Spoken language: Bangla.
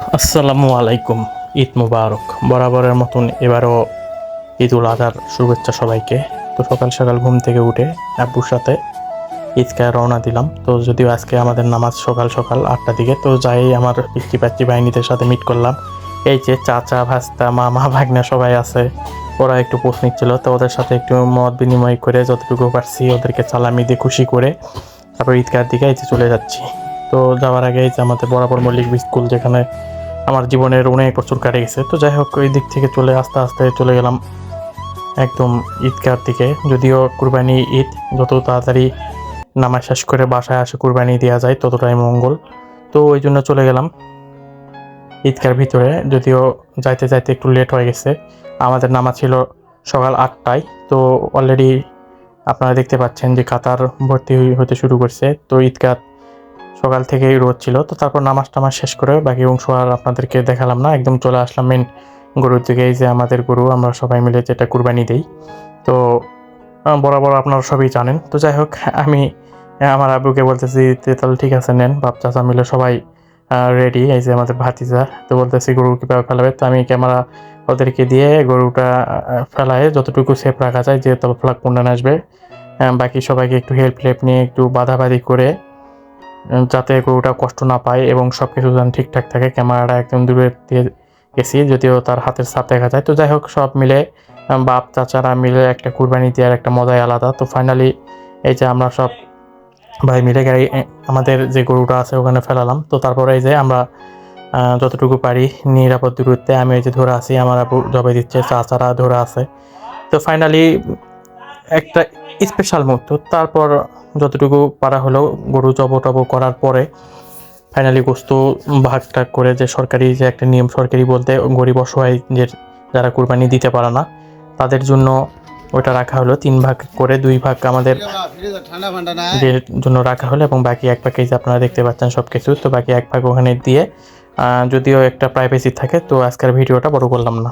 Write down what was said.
আসসালামু আলাইকুম, ঈদ মুবারক। বরাবরের মতন এবারও ঈদ উল আজহার শুভেচ্ছা সবাইকে। তো সকাল সকাল ঘুম থেকে উঠে আব্বুর সাথে ঈদগায় রওনা দিলাম। তো যদিও আজকে আমাদের নামাজ সকাল সকাল আটটা দিকে, তো যাই আমার পিচ্ছি পাচ্ছি বাহিনীদের সাথে মিট করলাম। এই যে চাচা, ভাস্তা, মামা, ভাগ্না সবাই আছে, ওরা একটু পোস্ট নিচ্ছিল, তো ওদের সাথে একটু মত বিনিময় করে যতটুকু পারছি ওদেরকে চালামি দিয়ে খুশি করে তারপর ঈদকার দিকে এই চলে যাচ্ছি। তো যাওয়ার আগে যে আমাদের বরাবর মল্লিক স্কুল যেখানে আমার জীবনের অনেক বছর কাটে গেছে। তো যাই হোক, ওই দিক থেকে চলে আস্তে আস্তে চলে গেলাম একদম ঈদকার দিকে। যদিও কুরবানি ঈদ, যত তাড়াতাড়ি নামাজ শেষ করে বাসায় আসে কুরবানি দেওয়া যায়, ততটাই মঙ্গল। তো ওই জন্য চলে গেলাম ঈদকার ভিতরে। যদিও যাইতে যাইতে একটু লেট হয়ে গেছে। আমাদের নামা ছিল সকাল আটটায়। তো অলরেডি আপনারা দেখতে পাচ্ছেন যে কাতার ভর্তি হতে শুরু করছে। তো ঈদগাহ সকাল থেকেই রোদ ছিল। তো তারপর নামাজ টামাজ শেষ করে বাকি অংশ আর আপনাদেরকে দেখালাম না, একদম চলে আসলাম মেন গরুর দিকে। যে আমাদের গরু, আমরা সবাই মিলে যেটা কুরবানি দেই। তো বরাবর আপনারা সবই জানেন। তো যাই হোক, আমি, আমার আবুকে বলতেছি তাহলে ঠিক আছে, নেন, বাপ চাচা মিলে সবাই রেডি এই যে আমাদের ভাতিজা। তো বলতেছি, গরু কীভাবে ফেলাবে? তো আমি ক্যামেরা ওদেরকে দিয়ে গরুটা ফেলায়। যতটুকু সেফ রাখা যায় যে তবে ফ্লাগ কুন্ডান আসবে বাকি সবাইকে একটু হেল্প হেল্প নিয়ে একটু বাধাবাধি করে যাতে গরুটা কষ্ট না পায় এবং সব কিছু যেন ঠিকঠাক থাকে, ক্যামেরাটা একদম দূরে দিয়ে গেছি, যদিও তার হাতের ছাপ দেখা যায়। তো যাই হোক, সব মিলে বাপ চাচারা মিলে একটা কুরবানি দেওয়ার একটা মজাই আলাদা। তো ফাইনালি এই যে আমরা সব ভাই মিলে গাড়ি আমাদের যে গরুটা আছে ওখানে ফেলালাম। তো তারপরে এই যে আমরা যতটুকু পারি নিরাপদ দূরত্বে আমি এই যে ধরে আছি, আমার আপু জবে দিচ্ছে, চাচারা ধরে আছে। তো ফাইনালি একটা স্পেশাল মুহূর্ত। তারপর যতটুকু পারা হলো, গরু জব টব করার পরে ফাইনালি গোস্ত ভাগ টাগ করে যে সরকারি যে একটা নিয়ম সরকারি বলতে গরিব অসহায় যে যারা কুরবানি দিতে পারে না, তাদের জন্য ওটা রাখা হলো। তিন ভাগ করে দুই ভাগ আমাদের যে জন্য রাখা হলো এবং বাকি এক প্যাকেজ আপনারা দেখতে পাচ্ছেন সব কিছু তো বাকি এক ভাগ ওখানে দিয়ে যদিও একটা প্রাইভেসি থাকে, তো আজকের ভিডিওটা বড় করলাম না।